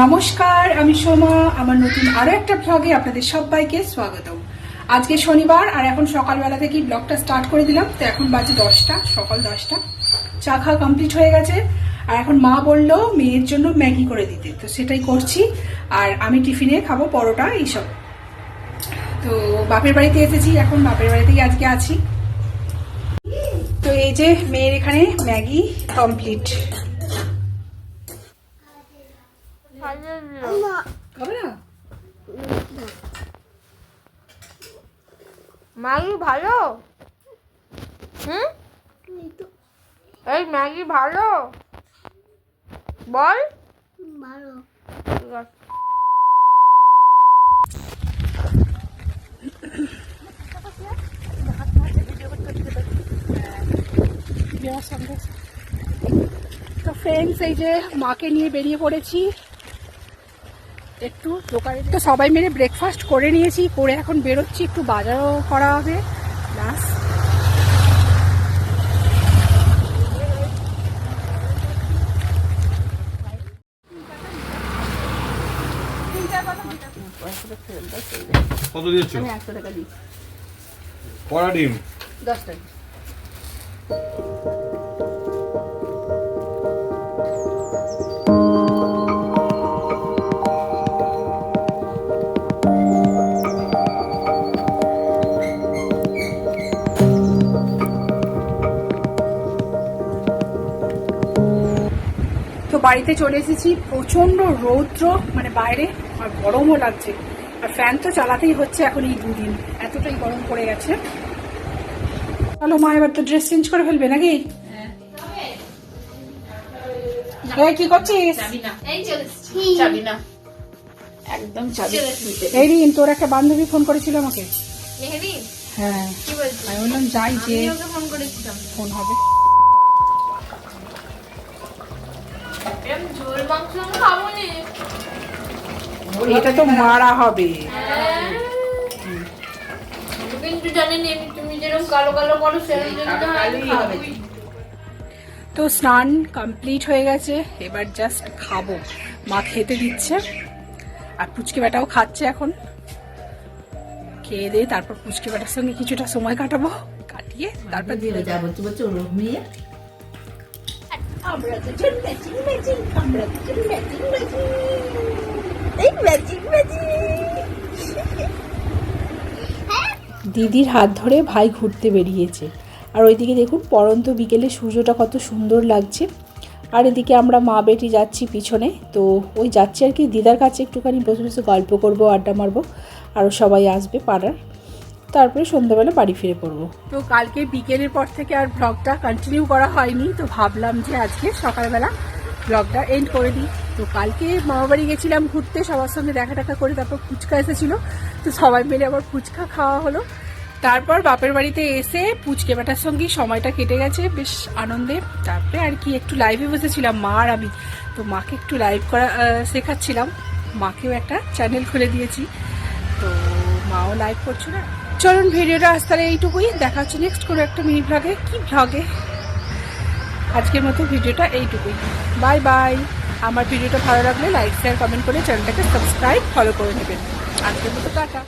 নমস্কার, আমি সোমা। আমার নতুন আরও একটা ব্লগে আপনাদের সবাইকে স্বাগত আজকে শনিবার, আর এখন সকালবেলা থেকেই ব্লগটা স্টার্ট করে দিলাম। তো এখন বাজে দশটা, সকাল দশটা। চা খাওয়া কমপ্লিট হয়ে গেছে। আর এখন মা বলল মেয়ের জন্য ম্যাগি করে দিতে। তো সেটাই করছি। আর আমি টিফিনে খাব পরোটা, এইসব। তো বাপের বাড়িতে এসেছি। এখন বাপের বাড়িতেই আজকে আছি। তো এই যে মেয়ের এখানে ম্যাগি কমপ্লিট হবে না ম্যাগি ভালো? হুম? এই ম্যাগি ভালো? বল। ভালো। ঠিক আছে তো ফ্রেন্ডস এই যে মাকে নিয়ে বেরিয়ে পড়েছি। একটু দোকানে তো সবাই মিলে ব্রেকফাস্ট করে নিয়েছি করে এখন বেরোচ্ছি একটু বাজারও করা হবে। ব্যাস। কত দিয়েছ আমি একশো টাকা দিই কড়া ডিম? দশ টাকা। বাড়িতে চলে এসেছি। প্রচণ্ড রৌদ্র মানে বাইরে আর গরমও লাগছে। আর ফ্যান তো চালাতেই হচ্ছে এখন এই দুদিন। এতটাই গরম পড়ে গেছে। চলো মা এবার তো ড্রেস চেঞ্জ করে ফেলবে নাকি? কি করছিস? একদম তোর একটা বান্ধবী ফোন করেছিল আমাকে। হ্যাঁ। আমি বললাম যাই যে ফোন হবে। এটা তো মারা হবে। কিন্তু জানি তুমি যেরকম কালো কালো করো সেরকম যদি না হয়। তো স্নান কমপ্লিট হয়ে গেছে এবার জাস্ট খাব। মা খেতে দিচ্ছে আর পুচকে বেটাও খাচ্ছে এখন। খেয়ে দিয়ে তারপর পুচকে বেটার সঙ্গে কিছুটা সময় কাটাবো কাটিয়ে তারপর দিয়ে দেবো। যা বলছি ওর মেয়ে দিদির হাত ধরে ভাই ঘুরতে বেরিয়েছে। আর ওইদিকে দেখুন, পরন্ত বিকেলে সূর্যটা কত সুন্দর লাগছে। আর এদিকে আমরা মা বেটি যাচ্ছি পিছনে, তো ওই যাচ্ছি আর কি, দিদার কাছে একটুখানি বসে বসে গল্প করব, আড্ডা মারবো। আরও সবাই আসবে পাড়ার। তারপরে সন্ধ্যাবেলা বাড়ি ফিরে পড়ব। তো কালকে বিকেলের পর থেকে আর ব্লগটা কন্টিনিউ করা হয়নি, তো ভাবলাম যে আজকে সকালবেলা ব্লগটা এন্ড করে দিই। তো কালকে মামা বাড়ি গেছিলাম ঘুরতে, সবার সঙ্গে দেখা টাকা করে তারপর ফুচকা এসেছিল, তো সবাই মিলে আবার ফুচকা খাওয়া হলো। তারপর বাপের বাড়িতে এসে পুচকে বেটার সঙ্গেই সময়টা কেটে গেছে, বেশ আনন্দে। তারপরে আর কি, একটু লাইভে বসেছিলাম, মা আর আমি। তো মাকে একটু লাইভ করা শেখাচ্ছিলাম। মাকেও একটা চ্যানেল খুলে দিয়েছি। তো মাও লাইভ করছ না। চলুন ভিডিওটা আজ তাহলে এইটুকুই। দেখা হচ্ছে নেক্সট কোনো একটা মিনি ভ্লগে কি ভ্লগে আজকের মতো ভিডিওটা এইটুকুই। বাই বাই আমার ভিডিওটা ভালো লাগলে লাইক শেয়ার কমেন্ট করে চ্যানেলটাকে সাবস্ক্রাইব ফলো করে নেবেন আজকের মতো টাটা।